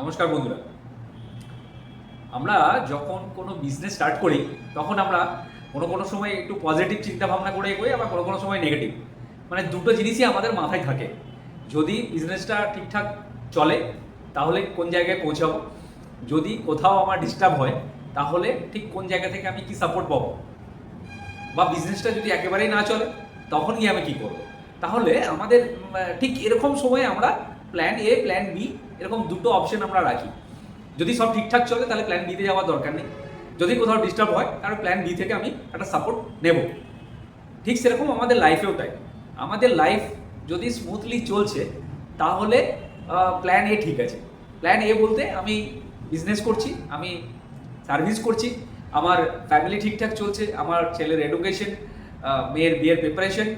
নমস্কার বন্ধুরা। আমরা যখন কোনো বিজনেস স্টার্ট করি, তখন আমরা কোনো কোনো সময় একটু পজিটিভ চিন্তা ভাবনা করে এগোই, আবার কোনো কোনো সময় নেগেটিভ মানে দুটো জিনিসই আমাদের মাথায় থাকে। যদি বিজনেসটা ঠিকঠাক চলে, তাহলে কোন জায়গায় পৌঁছাবো? যদি কোথাও আমার ডিস্টার্ব হয়, তাহলে ঠিক কোন জায়গা থেকে আমি কি সাপোর্ট পাবো? বা বিজনেসটা যদি একেবারেই না চলে, তখন গিয়ে আমি কি করব? তাহলে আমাদের ঠিক এরকম সময়ে আমরা প্ল্যান এ প্ল্যান বি এরকম দুটো অপশন আমরা রাখি। যদি সব ঠিকঠাক চলে, তাহলে প্ল্যান বিতে যাওয়ার দরকার নেই। যদি কোথাও ডিস্টার্ব হয়, তাহলে প্ল্যান বি থেকে আমি একটা সাপোর্ট নেব। ঠিক সেরকম আমাদের লাইফেও তাই। আমাদের লাইফ যদি স্মুথলি চলছে, তাহলে প্ল্যান এ ঠিক আছে। প্ল্যান এ বলতে আমি বিজনেস করছি, আমি সার্ভিস করছি, আমার ফ্যামিলি ঠিকঠাক চলছে, আমার ছেলের এডুকেশন মেয়ের বিয়ের প্রিপারেশন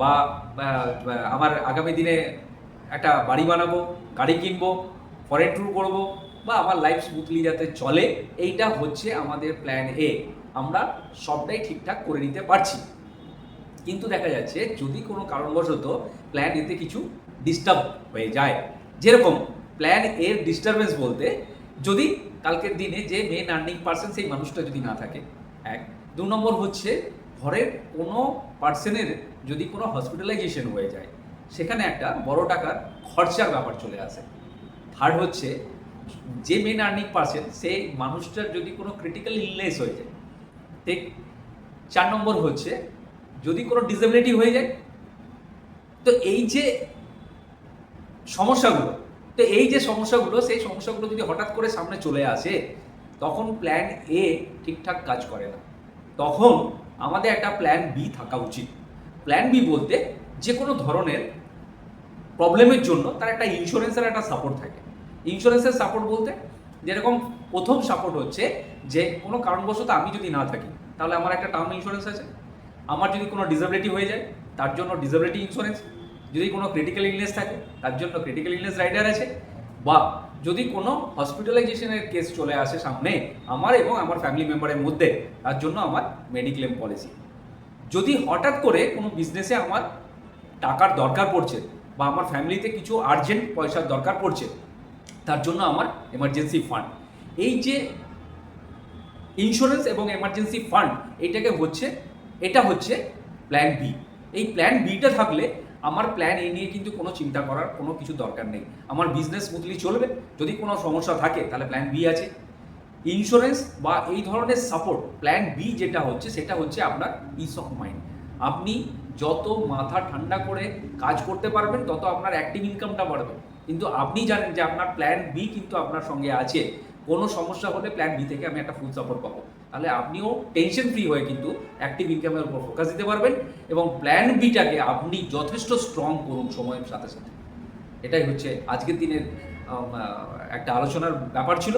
বা আমার আগামী দিনে একটা বাড়ি বানাবো, গাড়ি কিনবো ফরেন ট্যুর করব, বা আমার লাইফ স্মুথলি যাতে চলে, এইটা হচ্ছে আমাদের প্ল্যান এ আমরা সবটাই ঠিকঠাক করে নিতে পারছি। কিন্তু দেখা যাচ্ছে যদি কোনো কারণবশত প্ল্যান এতে কিছু ডিস্টার্ব হয়ে যায়। যেরকম প্ল্যান এর ডিস্টারবেন্স বলতে, যদি কালকের দিনে যে মেন আর্নিং পার্সন সেই মানুষটা যদি না থাকে, এক। দু নম্বর হচ্ছে ঘরের কোনো পার্সনের যদি কোনো হসপিটালাইজেশন হয়ে যায় সেখানে একটা বড় টাকার খরচার ব্যাপার চলে আসে। থার্ড হচ্ছে, যে মেন আর্নিং পার্সেন সেই মানুষটার যদি কোনো ক্রিটিক্যাল ইলনেস হয়ে যায়, ঠিক? চার নম্বর হচ্ছে, যদি কোনো ডিসেবিলিটি হয়ে যায়, তো এই যে সমস্যাগুলো, তো এই যে সমস্যাগুলো, সেই সমস্যাগুলো যদি হঠাৎ করে সামনে চলে আসে, তখন প্ল্যান এ ঠিকঠাক কাজ করে না। তখন আমাদের একটা প্ল্যান বি থাকা উচিত। প্ল্যান বি বলতে যে কোনো ধরনের প্রবলেমের জন্য তার একটা ইন্স্যুরেন্সের একটা সাপোর্ট থাকে। ইন্স্যুরেন্সের সাপোর্ট বলতে যেরকম প্রথম সাপোর্ট হচ্ছে যে কোনো কারণবশত আমি যদি না থাকি, তাহলে আমার একটা টার্ম ইন্স্যুরেন্স আছে। আমার যদি কোনো ডিসেবিলিটি হয়ে যায়, তার জন্য ডিসেবিলিটি ইন্স্যুরেন্স যদি কোনো ক্রিটিক্যাল ইলনেস থাকে, তার জন্য ক্রিটিক্যাল ইলনেস রাইডার আছে। বা যদি কোনো হসপিটালাইজেশনের কেস চলে আসে সামনে আমার এবং আমার ফ্যামিলি মেম্বারের মধ্যে, তার জন্য আমার মেডিক্লেম পলিসি যদি হঠাৎ করে কোনো বিজনেসে আমার টাকার দরকার পড়ছে বা আমার ফ্যামিলিতে কিছু আর্জেন্ট পয়সার দরকার পড়ছে, তার জন্য আমার এমার্জেন্সি ফান্ড এই যে ইন্স্যুরেন্স এবং এমার্জেন্সি ফান্ড এইটাকে হচ্ছে, এটা হচ্ছে প্ল্যান বি এই প্ল্যান বিটা থাকলে আমার প্ল্যান এ নিয়ে কিন্তু কোনো চিন্তা করার কোনো কিছু দরকার নেই। আমার বিজনেস স্মুথলি চলবে। যদি কোনো সমস্যা থাকে, তাহলে প্ল্যান বি আছে। ইন্স্যুরেন্স বা এই ধরনের সাপোর্ট প্ল্যান বি যেটা হচ্ছে, সেটা হচ্ছে আপনার পিস অফ মাইন্ড আপনি যত মাথা ঠান্ডা করে কাজ করতে পারবেন, তত আপনার অ্যাক্টিভ ইনকামটা বাড়বে। কিন্তু আপনি জানেন যে আপনার প্ল্যান বি কিন্তু আপনার সঙ্গে আছে। কোনো সমস্যা হলে প্ল্যান বি থেকে আমি একটা ফুল সাপোর্ট পাবো। তাহলে আপনিও টেনশন ফ্রি হয়ে কিন্তু অ্যাক্টিভ ইনকামের উপর ফোকাস দিতে পারবেন এবং প্ল্যান বিটাকে আপনি যথেষ্ট স্ট্রং করুন সময়ের সাথে সাথে। এটাই হচ্ছে আজকের দিনের একটা আলোচনার ব্যাপার ছিল।